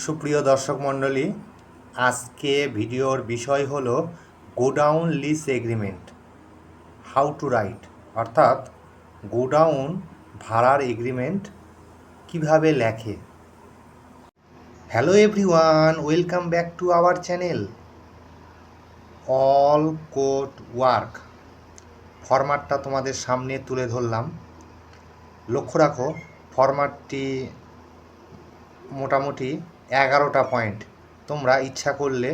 সুপ্রিয় দর্শক মণ্ডলী, আজকে ভিডিওর বিষয় হলো godown lease agreement, how to write. অর্থাৎ গোডাউন ভাড়ার এগ্রিমেন্ট কীভাবে লেখে। Hello everyone, welcome back to our channel. All code work. ফরম্যাটটা তোমাদের সামনে তুলে ধরলাম। লক্ষ্য রাখো, ফরম্যাটটি মোটামুটি এগারোটা পয়েন্ট তোমরা ইচ্ছা করলে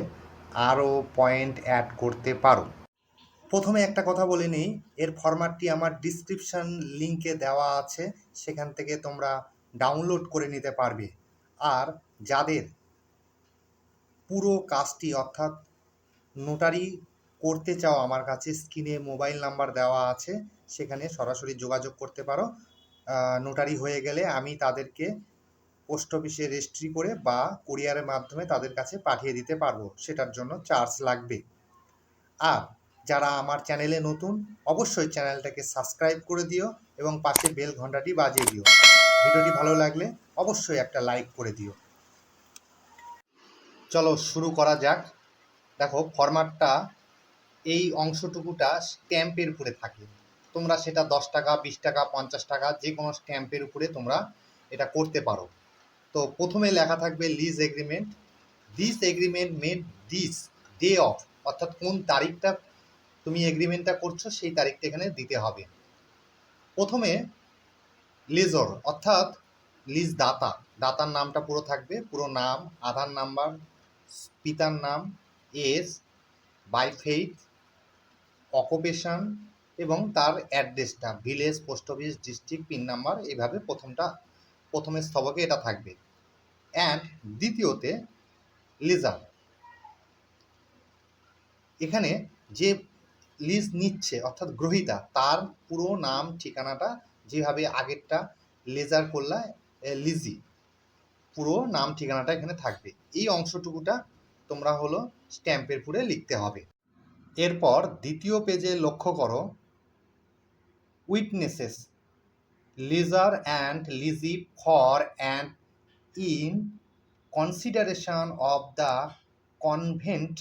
আরও পয়েন্ট অ্যাড করতে পারো। প্রথমে একটা কথা বলে নিই, এর ফরম্যাটটি আমার ডিসক্রিপশান লিঙ্কে দেওয়া আছে, সেখান থেকে তোমরা ডাউনলোড করে নিতে পারবে। আর যাদের পুরো কাজটি অর্থাৎ নোটারি করতে চাও, আমার কাছে স্ক্রিনে মোবাইল নাম্বার দেওয়া আছে, সেখানে সরাসরি যোগাযোগ করতে পারো। নোটারি হয়ে গেলে আমি তাদেরকে পোস্ট অফিসে রেজিস্ট্রি করে বা কুরিয়ারের মাধ্যমে তাদের কাছে পাঠিয়ে দিতে পারব, সেটার জন্য চার্জ লাগবে। আর যারা আমার চ্যানেলে নতুন, অবশ্যই চ্যানেলটাকে সাবস্ক্রাইব করে দিও এবং পাশে বেল ঘন্টাটি বাজিয়ে দিও। ভিডিওটি ভালো লাগলে অবশ্যই একটা লাইক করে দিও। চলো শুরু করা যাক। দেখো ফরম্যাটটা এই অংশটুকুটা স্ট্যাম্পের উপরে থাকে। তোমরা সেটা দশ টাকা, বিশ টাকা, পঞ্চাশ টাকা যে কোনো স্ট্যাম্পের উপরে তোমরা এটা করতে পারো। তো প্রথমে লেখা থাকবে lease agreement this agreement made this day of অর্থাৎ কোন তারিখটা তুমি এগ্রিমেন্টটা করছ সেই তারিখটা এখানে দিতে হবে। প্রথমে লিজর অর্থাৎ লিজ দাতা দাতার নামটা পুরো থাকবে, পুরো নাম, আধার নাম্বার, পিতার নাম এজ বাই ফেইথ অকুপেশন এবং তার অ্যাড্রেসটা village post office district pin number এইভাবে প্রথমটা প্রথমের স্তবকে এটা থাকবে। অ্যান্ড দ্বিতীয়তে লিজার এখানে যে লিজ নিচ্ছে, অর্থাৎ গ্রহিতা, তার পুরো নাম, ঠিকানাটা, যেভাবে আগেরটা লেজার করলা লিজি পুরো নাম, ঠিকানাটা এখানে থাকবে। এই অংশটুকুটা তোমরা হলো স্ট্যাম্পের পুরে লিখতে হবে। এরপর দ্বিতীয় পেজে লক্ষ্য করো witnesses lessor and lessee for and in consideration of the covenant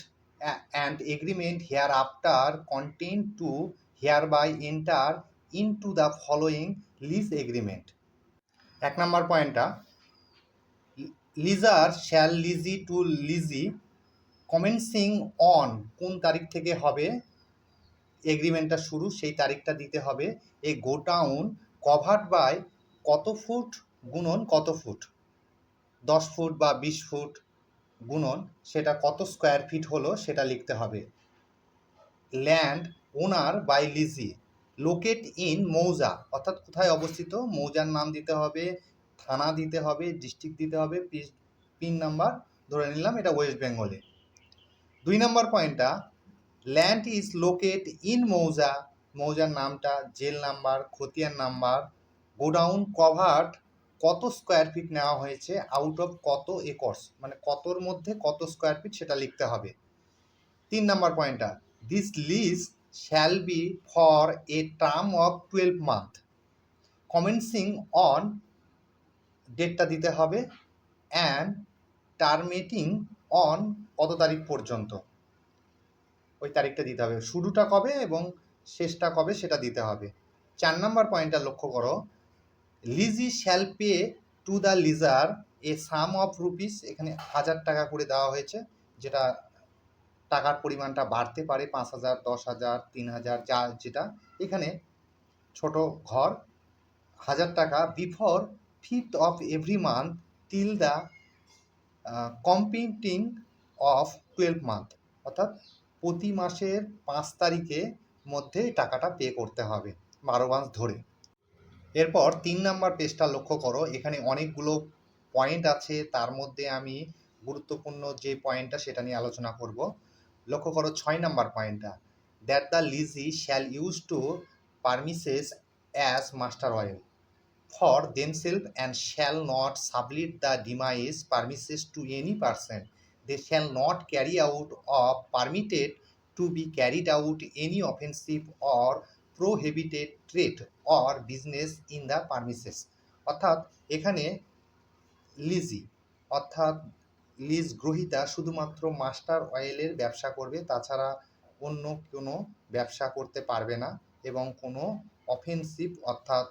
and agreement here after contained to hereby enter into the following lease agreement এক নম্বর পয়েন্টটা lessor shall lessee to lessee commencing on কোন তারিখ থেকে হবে? এগ্রিমেন্টটা শুরু, সেই তারিখটা দিতে হবে। এ গোটাউন কভার্ড বাই কত ফুট গুণন কত ফুট? দশ ফুট বা বিশ ফুট গুণন সেটা কত স্কোয়ার ফিট হলো সেটা লিখতে হবে। Land owner by lessee locate in mouza, অর্থাৎ কোথায় অবস্থিত? মৌজার নাম দিতে হবে, থানা দিতে হবে ডিস্ট্রিক্ট দিতে হবে পিন নাম্বার ধরে নিলাম, এটা ওয়েস্ট বেঙ্গলে দুই নম্বর পয়েন্টটা ল্যান্ড ইজ লোকেট ইন মৌজা মৌজার নামটা, জেল নাম্বার, খতিয়ান নাম্বার, গোডাউন কভার্ড কত স্কোয়ার ফিট নেওয়া হয়েছে আউট অফ কত একর্স মানে কতর মধ্যে কত স্কোয়ার ফিট সেটা লিখতে হবে। তিন নাম্বার পয়েন্টটা this lease shall be for a term of twelve month commencing on ডেটটা দিতে হবে অ্যান্ড টার্মেটিং অন কত তারিখ পর্যন্ত। ওই তারিখটা দিতে হবে। শুরুটা কবে এবং শেষটা কবে সেটা দিতে হবে। চার নম্বর পয়েন্টটা লক্ষ্য করো। Lessee shall pay to the lessor a sum of rupees এখানে হাজার টাকা করে দেওয়া হয়েছে, যেটা টাকার পরিমাণটা বাড়তে পারে, পাঁচ হাজার, দশ হাজার, তিন হাজার, যা যেটা। এখানে ছোট ঘর, হাজার টাকা before fifth of every month till the competing of twelve month অর্থাৎ প্রতি মাসের পাঁচ তারিখে মধ্যে টাকাটা পে করতে হবে, বারো মাস ধরে। এরপর তিন নাম্বার পেজটা লক্ষ্য করো, এখানে অনেকগুলো পয়েন্ট আছে, তার মধ্যে আমি গুরুত্বপূর্ণ যে পয়েন্টটা সেটা নিয়ে আলোচনা করব। লক্ষ্য করো ছয় নাম্বার পয়েন্টটা that the lessee shall use to premises as master oil for themselves and shall not sublet the demise premises to any person they shall not carry out of permitted to be carried out any offensive or prohibited trade or business in the premises অর্থাৎ এখানে lessee অর্থাৎ lease গ্রহীতা শুধুমাত্র master অয়েলের ব্যবসা করবে, তাছাড়া অন্য কোনো ব্যবসা করতে পারবে না এবং কোনো অফেন্সিভ অর্থাৎ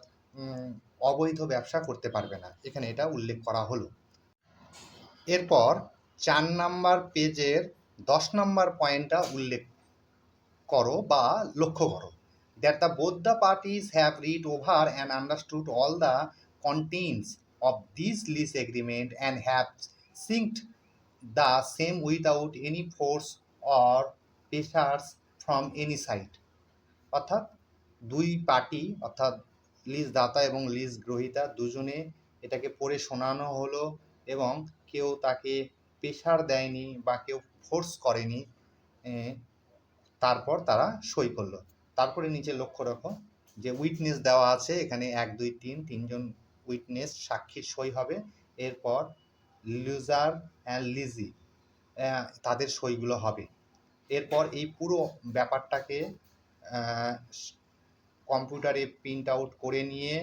অবৈধ ব্যবসা করতে পারবে না। এখানে এটা উল্লেখ করা হলো। এরপর চার নাম্বার পেজের দশ নাম্বার পয়েন্টটা উল্লেখ করো বা লক্ষ্য করো। That the both the parties have read over and understood all the contents of this lease agreement and have signed the same without any force or pressures from any side অর্থাৎ দুই party অর্থাৎ lease দাতা এবং lease গ্রহীতা দুজনে এটাকে পড়ে শোনানো হলো এবং কেউ তাকে প্রেশার দেয়নি বা কেউ ফোর্স করেনি। তারপর তারা সই করল। তারপরে নিচে লক্ষ্য রাখো যে উইটনেস দেওয়া আছে, এখানে এক, দুই, তিন, তিনজন উইটনেস সাক্ষীর সই হবে। এরপর লুজার অ্যান্ড লিজি তাদের সইগুলো হবে। এরপর এই পুরো ব্যাপারটাকে কম্পিউটারে প্রিন্ট আউট করে নিয়ে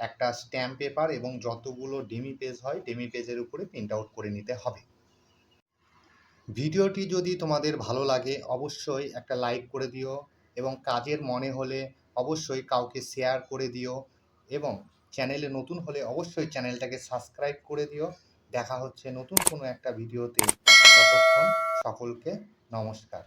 একটা স্ট্যাম্প পেপার এবং যতগুলো ডেমি পেজ হয় ডেমি পেজের উপরে প্রিন্ট আউট করে নিতে হবে। ভিডিওটি যদি তোমাদের ভালো লাগে, অবশ্যই একটা লাইক করে দিও এবং কাজের মনে হলে অবশ্যই কাউকে শেয়ার করে দিও এবং চ্যানেলে নতুন হলে অবশ্যই চ্যানেলটাকে সাবস্ক্রাইব করে দিও। দেখা হচ্ছে নতুন কোনো একটা ভিডিওতে। ততক্ষণ সকলকে নমস্কার।